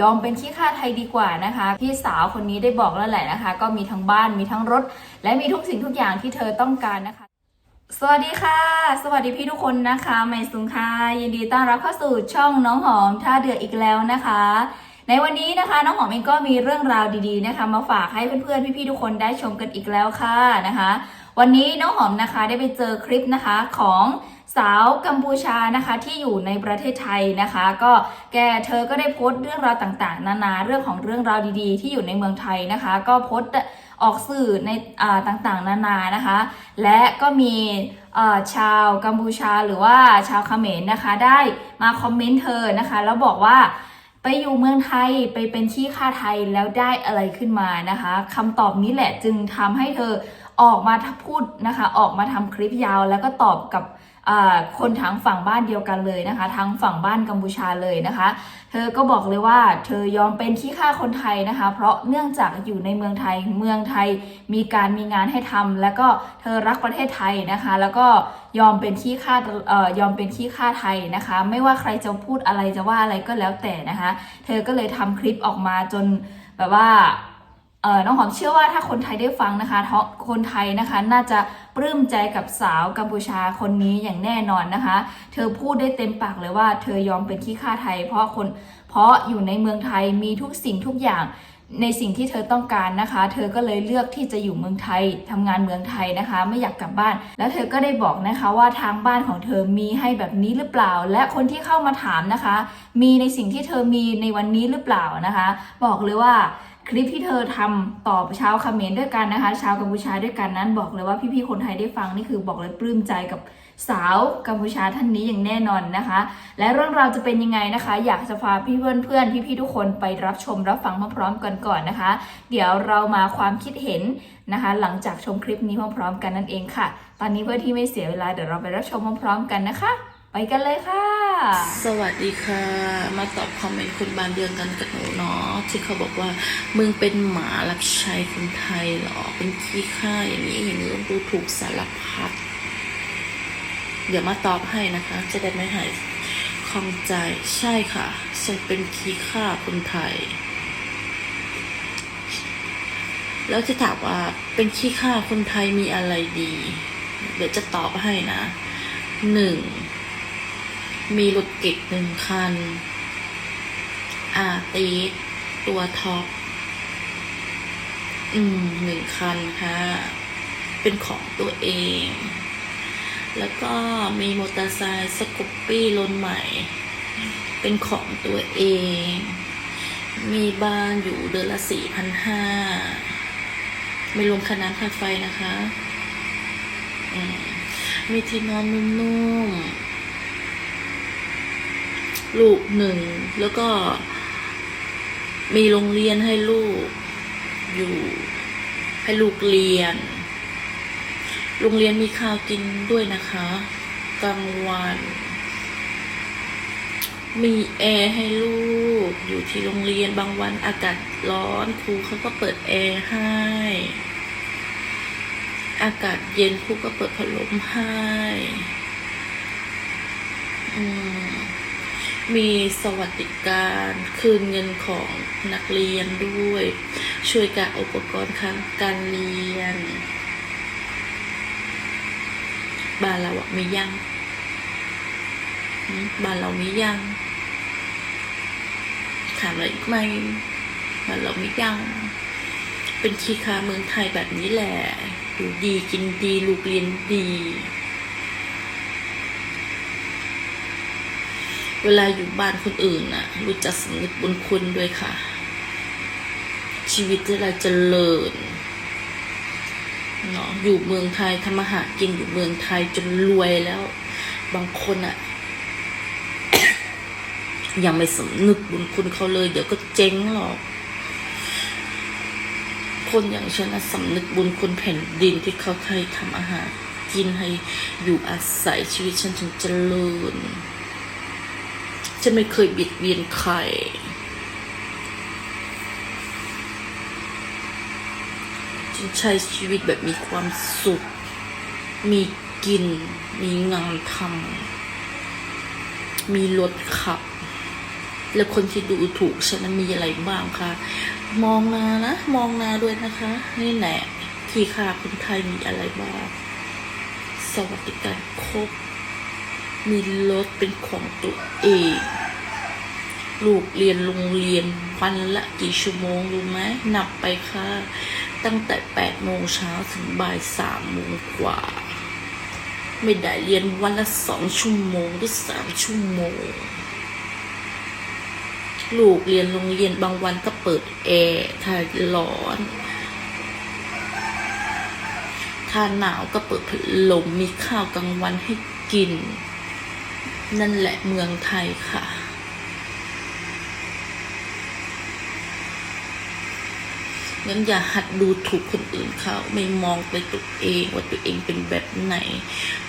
ยอมเป็นขี้ข้าไทยดีกว่านะคะ พี่สาวคนนี้ได้บอกแล้วแหละนะคะ ก็มีทั้งบ้านมีทั้งรถ และมีทุกสิ่งทุกอย่างที่เธอต้องการนะคะ สวัสดีค่ะ สวัสดีพี่ทุกคนนะคะไมซุงค่ะยินดีต้อนรับเข้าสู่ช่องน้องหอมท่าเดืออีกแล้วนะคะ ในวันนี้นะคะ น้องหอมเองก็มีเรื่องราวดีๆนะคะ มาฝากให้เพื่อนๆพี่ๆทุกคนได้ชมกันอีกแล้วค่ะนะคะ วันนี้น้องหอมนะคะได้ไปเจอคลิปนะคะของ สาวกัมพูชานะคะที่อยู่ในประเทศไทยนะคะ ก็แกเธอก็ได้โพสต์เรื่องราวต่างๆ นานาเรื่องของเรื่องราวดีๆ ที่อยู่ในเมืองไทยนะคะ ก็โพสต์ออกสื่อในอต่างๆ นานานะคะ และก็มีชาวกัมพูชาหรือว่าชาวเขมรนะคะ ได้มาคอมเมนต์เธอนะคะแล้วบอกว่าไปอยู่เมืองไทยไปเป็นขี้ข้าไทยแล้วได้อะไรขึ้นมานะคะคำตอบนี้แหละจึงทำให้เธอออกมาพูดนะคะ ออกมาทำคลิปยาวแล้วก็ตอบกับ คนทางฝั่งบ้านเดียวกันเลยนะคะทางฝั่งบ้านกัมพูชาเลยนะคะ เธอก็บอกเลยว่าเธอยอมเป็นขี้ข้าคนไทยนะคะ เพราะเนื่องจากอยู่ในเมืองไทยเมืองไทยมีการมีงานให้ทำแล้วก็เธอรักประเทศไทยนะคะ แล้วก็ยอมเป็นขี้ข้าเอ่อยอมเป็นขี้ข้าไทยนะคะ ไม่ว่าใครจะพูดอะไรจะว่าอะไรก็แล้วแต่นะคะ เธอก็เลยทำคลิปออกมาจนแบบว่า น้องหอมเชื่อว่าถ้าคนไทยได้ฟังนะคะเพราะคนไทยนะคะน่าจะปลื้มใจกับสาวกัมพูชาคนนี้อย่างแน่นอนนะคะ เธอพูดได้เต็มปากเลยว่าเธอยอมเป็นขี้ข้าไทย เพราะคนเพราะอยู่ในเมืองไทยมีทุกสิ่งทุกอย่างในสิ่งที่เธอต้องการนะคะ เธอก็เลยเลือกที่จะอยู่เมืองไทยทำงานเมืองไทยนะคะ ไม่อยากกลับบ้าน แล้วเธอก็ได้บอกนะคะว่าทางบ้านของเธอมีให้แบบนี้หรือเปล่า และคนที่เข้ามาถามนะคะ มีในสิ่งที่เธอมีในวันนี้หรือเปล่านะคะ บอกเลยว่า คลิปที่เธอทำตอบชาวเขมรด้วยกันนะคะ ชาวกัมพูชาด้วยกันนั้นบอกเลยว่าพี่ๆคนไทยได้ฟังนี่คือบอกเลยปลื้มใจกับสาวกัมพูชาท่านนี้อย่างแน่นอนนะคะ และเรื่องราวจะเป็นยังไงนะคะ อยากจะพาพี่เพื่อนเพื่อนๆพี่ๆทุกคนไปรับชมรับฟังพร้อมๆกันก่อนนะคะ เดี๋ยวเรามาความคิดเห็นนะคะ หลังจากชมคลิปนี้พร้อมๆ กันนั่นเองค่ะ ตอนนี้เพื่อที่ไม่เสียเวลาเดี๋ยวเราไปรับชมพร้อมๆ กันนะคะ ไปกันเลยค่ะ สวัสดีค่ะ มาตอบคอมเมนต์คนบานเดียวกันกับหนูเนาะที่เขาบอกว่ามึงเป็นหมารับใช้คนไทยเหรอ เป็นขี้ข้าอย่างนี้อย่างนี้ดูถูกสารพัดเดี๋ยวมาตอบให้นะคะ จะได้ไม่หายคล่องใจใช่ค่ะฉันเป็นขี้ข้าคนไทย แล้วจะถามว่าเป็นขี้ข้าคนไทยมีอะไรดี เดี๋ยวจะตอบให้นะหนึ่ง มีรถเก๋งหนึ่งคัน อาตีตัวท็อป อืมหนึ่งคันค่ะ เป็นของตัวเอง แล้วก็มีมอเตอร์ไซค์สกูปปี้รถใหม่ เป็นของตัวเอง มีบ้านอยู่เดือนละสี่พันห้า ไม่รวมค่าน้ำค่าไฟนะคะ อืมมีที่นอนนุ่มๆ ลูกหนึ่ง แล้วก็ มีโรงเรียนให้ลูกอยู่ ให้ลูกเรียน โรงเรียนมีข้าวกินด้วยนะคะ กลางวัน มีแอร์ให้ลูก อยู่ที่โรงเรียนบางวันอากาศร้อนครูเขาก็เปิดแอร์ให้ อากาศเย็นครูก็เปิดพัดลมให้ อืม มีสวัสดิการคืนเงินของนักเรียนด้วย ช่วยกับอุปกรณ์ทางการเรียน บ้านเราอะมียังบ้านเรามียังถามอะไรอีกไหมบ้านเรามียังเป็นคีคาเมืองไทยแบบนี้แหละอยู่ดีกินดี ลูกเรียนดี เวลาอยู่บ้านคนอื่นน่ะรู้จักสำนึกบุญคุณด้วยค่ะ ชีวิตจะได้เจริญเนาะอยู่เมืองไทยทำมาหากินอยู่เมืองไทยจนรวยแล้ว บางคนอะยังไม่สำนึกบุญคุณเขาเลย เดี๋ยวก็เจ๊งหรอก คนอย่างฉันนะสำนึกบุญคุณแผ่นดินที่เขาเคยทำอาหาร กินให้อยู่อาศัยชีวิตฉันถึงเจริญ ฉันไม่เคยบิดเบียนใคร ฉันใช้ชีวิตแบบมีความสุข มีกิน มีงานทำ มีรถขับ แล้วคนที่ดูถูกฉันนั้นมีอะไรบ้างคะ มองนานะ มองนาด้วยนะคะ นี่แหละที่ค่าคนไทยมีอะไรบ้าง สวัสดิการครบ มีรถเป็นของตัวเองลูกเรียนโรงเรียนวันละกี่ชั่วโมงรู้ไหมนับไปค่ะ ตั้งแต่แปดโมงเช้าถึงบ่ายสามโมงกว่า ไม่ได้เรียนวันละสองชั่วโมงหรือสามชั่วโมง ลูกเรียนโรงเรียนบางวันก็เปิดแอร์ถ้าร้อน ถ้าหนาวก็เปิดพัดลมมีข้าวกลางวันให้กิน นั่นแหละเมืองไทยค่ะ งั้นอย่าหัดดูถูกคนอื่นเขาไม่มองไปตัวเองว่าตัวเองเป็นแบบไหน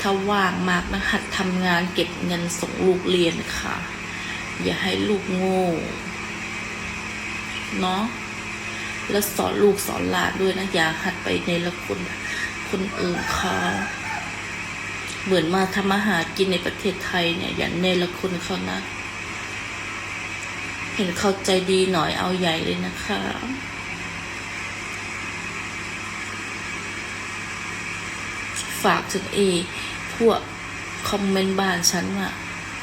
ถ้าว่างมากนะหัดทำงานเก็บเงินส่งลูกเรียนค่ะ อย่าให้ลูกโง่ เนาะแล้วสอนลูกสอนหลานด้วยนะ อย่าหัดไปในละคนคนอื่นเขา เหมือนมาทำอาหารกินในประเทศไทยเนี่ยอย่าเนรคุณเขานะ เห็นเขาใจดีหน่อยเอาใหญ่เลยนะคะฝากถึงเอพวกคอมเมนต์บ้านฉันว่า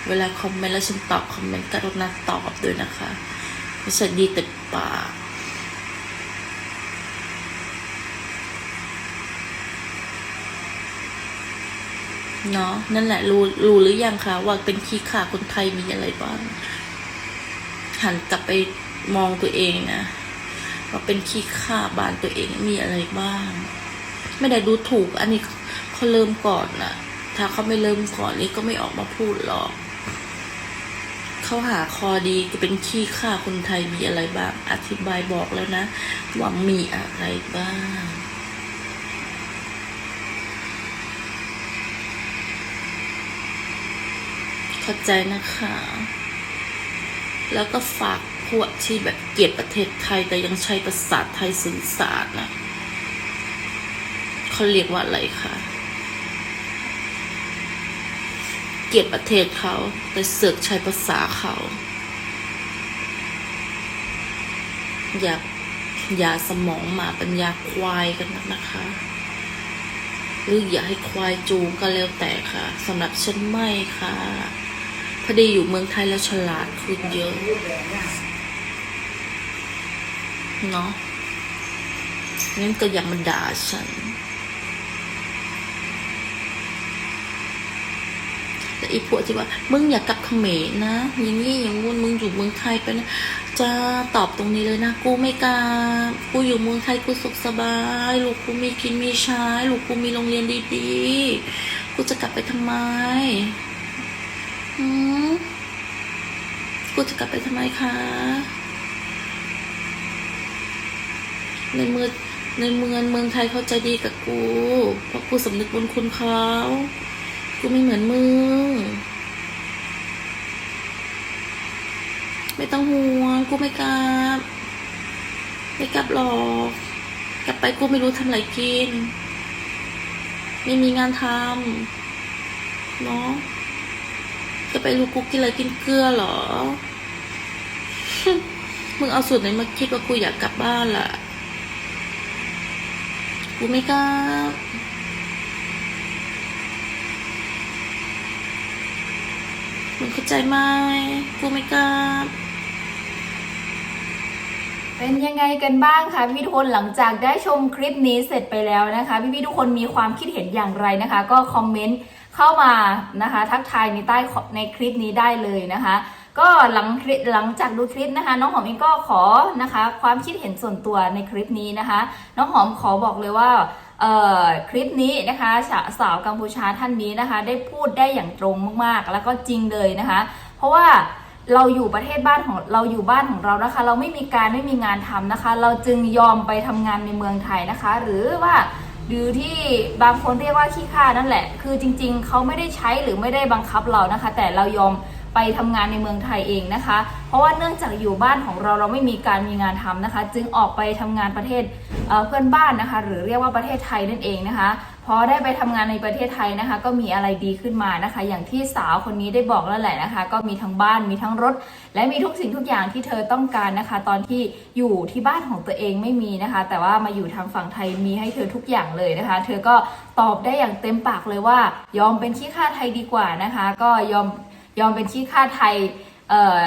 เวลาคอมเมนต์แล้วฉันตอบคอมเมนต์กรุณาตอบด้วยนะคะ ไม่ใช่ดีแต่ปาก เนาะนั่นแหละรู้รู้หรือยังคะว่าเป็นขี้ข่าคนไทยมีอะไรบ้างหันกลับไปมองตัวเองนะว่าเป็นขี้ข่าบ้านตัวเองมีอะไรบ้าง ไม่ได้ดูถูก อันนี้เขาเริ่มก่อนนะถ้าเขาไม่เริ่มก่อนนี่ก็ไม่ออกมาพูดหรอกเขาหาคอดีก็เป็นขี้ข่าคนไทยมีอะไรบ้าง อธิบายบอกแล้วนะ ว่ามีอะไรบ้าง เข้าใจนะคะ แล้วก็ฝากพวกที่แบบเกลียดประเทศไทยแต่ยังใช้ภาษาไทยสื่อสารนะเขาเรียกว่าอะไรคะเกลียดประเทศเขาแต่เสือกใช้ภาษาเขาอย่าอย่าสมองหมาปัญญาควายกันนะคะ หรืออย่าให้ควายจูงก็แล้วแต่ค่ะสำหรับฉันไม่ค่ะ พอดีอยู่เมืองไทยแล้วฉลาดขึ้นเยอะ เนาะงั้นก็อย่ามาด่าฉันแต่อีพวกที่ว่า มึงอย่ากกลับเขมรนะอย่างนี้อย่างงู้นมึงอยู่เมืองไทยไปนะจะตอบตรงนี้เลยนะ กูไม่กล้ากูอยู่เมืองไทยกูสุขสบาย ลูกกูมีกินมีใช้ลูกกูมีโรงเรียนดีๆ กูจะกลับไปทำไมหืม กูจะกลับไปทำไมคะในเมืองในเมืองเมืองไทยเขาใจดีกับกู เพราะกูสำนึกบุญคุณเขากูไม่เหมือนมึง ไม่ต้องห่วงกูไม่กลับ ไม่กลับหรอก กลับไปกูไม่รู้ทำอะไรกิน ไม่มีงานทำเนาะจะไปรู้กูกินอะไรกินเกลือเหรอ มึงเอาสูตรไหนมาคิดว่ากูอยากกลับบ้านล่ะ กูไม่กล้ามึงเข้าใจไหมกูไม่กล้าเป็นยังไงกันบ้างคะพี่ทุกคนหลังจากได้ชมคลิปนี้เสร็จไปแล้วนะคะ พี่ๆทุกคนมีความคิดเห็นอย่างไรนะคะ ก็คอมเมนต์เข้ามานะคะ ทักทายในใต้ในคลิปนี้ได้เลยนะคะ ก็หลังคลิปหลังจากดูคลิปนะคะ น้องหอมเองก็ขอนะคะ ความคิดเห็นส่วนตัวในคลิปนี้นะคะ น้องหอมขอบอกเลยว่าคลิปนี้นะคะสาวกัมพูชาท่านนี้นะคะ ได้พูดได้อย่างตรงมากๆ แล้วก็จริงเลยนะคะ เพราะว่าเราอยู่ประเทศบ้านของเราอยู่บ้านของเรานะคะ เราไม่มีการไม่มีงานทำนะคะ เราจึงยอมไปทำงานในเมืองไทยนะคะ หรือว่าหรือที่บางคนเรียกว่าขี้ข้านั่นแหละ คือจริง ๆ เขาไม่ได้ใช้หรือไม่ได้บังคับเรานะคะ แต่เรายอม ไปทำงานในเมืองไทยเองนะคะ เพราะว่าเนื่องจากอยู่บ้านของเราเราไม่มีการมีงานทำนะคะ จึงออกไปทำงานประเทศเเพื่อนบ้านนะคะ หรือเรียกว่าประเทศไทยนั่นเองนะคะพอได้ไปทำงานในประเทศไทยนะคะ ก็มีอะไรดีขึ้นมานะคะ อย่างที่สาวคนนี้ได้บอกแล้วแหละนะคะ ก็มีทั้งบ้านมีทั้งรถ และมีทุกสิ่งทุกอย่างที่เธอต้องการนะคะ ตอนที่อยู่ที่บ้านของตัวเองไม่มีนะคะ แต่ว่ามาอยู่ทางฝั่งไทยมีให้เธอทุกอย่างเลยนะคะ เธอก็ตอบได้อย่างเต็มปากเลยว่า ยอมเป็นขี้ข้าไทยดีกว่านะคะ ก็ยอม ยอมเป็นขี้ข้าไทย เอ่อ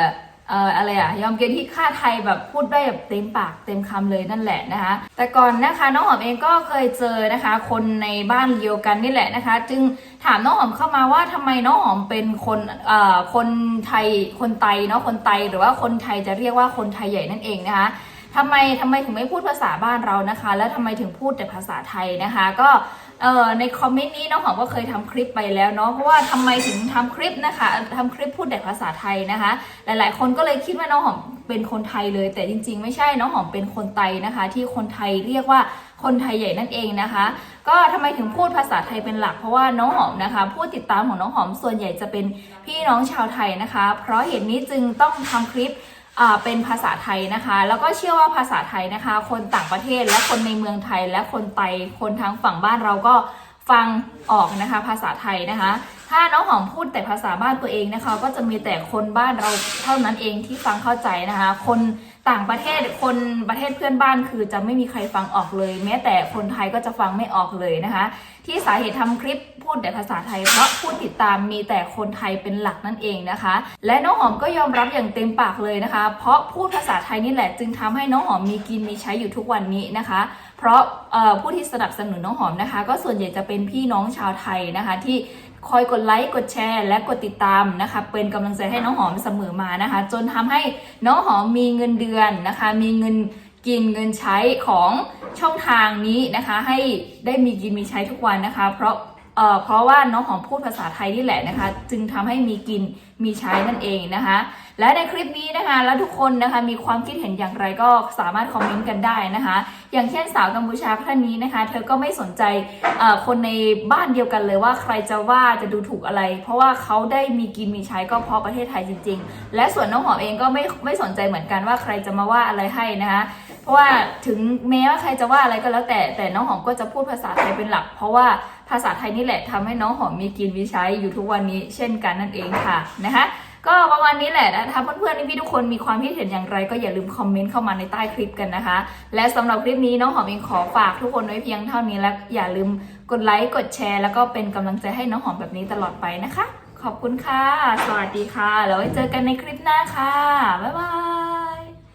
เอ่ออะไรอะยอมเกณฑ์ที่ค่าไทยแบบพูดได้แบบเต็มปากเต็มคำเลยนั่นแหละนะคะ แต่ก่อนนะคะน้องหอมเองก็เคยเจอนะคะ คนในบ้านเดียวกันนี่แหละนะคะ จึงถามน้องหอมเข้ามาว่าทำไมน้องหอมเป็นคนเอ่อคนไทยคนไตเนาะคนไตหรือว่าคนไทยจะเรียกว่าคนไทยใหญ่นั่นเองนะคะทำไมทำไมถึงไม่พูดภาษาบ้านเรานะคะ แล้วทำไมถึงพูดแต่ภาษาไทยนะคะ ก็ เอ่อในคอมเมนต์นี้น้องหอมก็เคยทำคลิปไปแล้วเนาะเพราะว่าทำไมถึงทำคลิปนะคะทำคลิปพูดแต่ภาษาไทยนะคะ หลาย ๆ คนก็เลยคิดว่าน้องหอมเป็นคนไทยเลย แต่จริง ๆ ไม่ใช่น้องหอมเป็นคนไตนะคะ ที่คนไทยเรียกว่าคนไทยใหญ่นั่นเองนะคะ ก็ทำไมถึงพูดภาษาไทยเป็นหลัก เพราะว่าน้องหอมนะคะ ผู้ติดตามของน้องหอมส่วนใหญ่จะเป็นพี่น้องชาวไทยนะคะ เพราะเหตุนี้จึงต้องทำคลิป เป็นภาษาไทยนะคะ แล้วก็เชื่อว่าภาษาไทยนะคะ คนต่างประเทศและคนในเมืองไทยและคนไตคนทั้งฝั่งบ้านเราก็ฟังออกนะคะภาษาไทยนะคะ ถ้าน้องหอมพูดแต่ภาษาบ้านตัวเองนะคะ ก็จะมีแต่คนบ้านเราเท่านั้นเองที่ฟังเข้าใจนะคะ คน ต่างประเทศคนประเทศเพื่อนบ้านคือจะไม่มีใครฟังออกเลย แม้แต่คนไทยก็จะฟังไม่ออกเลยนะคะ ที่สาเหตุทำคลิปพูดแต่ภาษาไทยเพราะผู้ติดตามมีแต่คนไทยเป็นหลักนั่นเองนะคะ และน้องหอมก็ยอมรับอย่างเต็มปากเลยนะคะ เพราะพูดภาษาไทยนี่แหละจึงทำให้น้องหอมมีกินมีใช้อยู่ทุกวันนี้นะคะ เพราะผู้ที่สนับสนุนน้องหอมนะคะ ก็ส่วนใหญ่จะเป็นพี่น้องชาวไทยนะคะที่ คอยกดไลค์กดแชร์และกดติดตามนะคะเป็นกำลังใจให้น้องหอมเสมอมานะคะ จนทำให้น้องหอมมีเงินเดือนนะคะ มีเงินกินเงินใช้ของช่องทางนี้นะคะ ให้ได้มีกินมีใช้ทุกวันนะคะ เพราะเอ่อเพราะว่าน้องหอมพูดภาษาไทยนี่แหละนะคะ จึงทำให้มีกินมีใช้นั่นเองนะคะ และในคลิปนี้นะคะ แล้วทุกคนนะคะมีความคิดเห็นอย่างไรก็สามารถคอมเมนต์กันได้นะคะ อย่างเช่นสาวกัมพูชาท่านนี้นะคะ เธอก็ไม่สนใจคนในบ้านเดียวกันเลยว่าใครจะว่าจะดูถูกอะไร เพราะว่าเขาได้มีกินมีใช้ก็เพราะประเทศไทยจริง ๆ และส่วนน้องหอมเองก็ไม่ไม่สนใจเหมือนกันว่าใครจะมาว่าอะไรให้นะคะเพราะว่าถึงแม้ว่าใครจะว่าอะไรก็แล้วแต่แต่น้องหอมก็จะพูดภาษาไทยเป็นหลัก เพราะว่าภาษาไทยนี่แหละทำให้น้องหอมมีกินมีใช้อยู่ทุกวันนี้เช่นกันนั่นเองค่ะนะคะ ก็ประมาณนี้แหละนะถ้าเพื่อนๆพี่ๆทุกคนมีความคิดเห็นอย่างไร ก็อย่าลืมคอมเมนต์เข้ามาในใต้คลิปกันนะคะ และสำหรับคลิปนี้น้องหอมเองขอฝากทุกคนไว้เพียงเท่านี้และอย่าลืมกดไลค์กดแชร์ แล้วก็เป็นกำลังใจให้น้องหอมแบบนี้ตลอดไปนะคะ ขอบคุณค่ะ สวัสดีค่ะ แล้วไว้เจอกันในคลิปหน้าค่ะบ๊ายบาย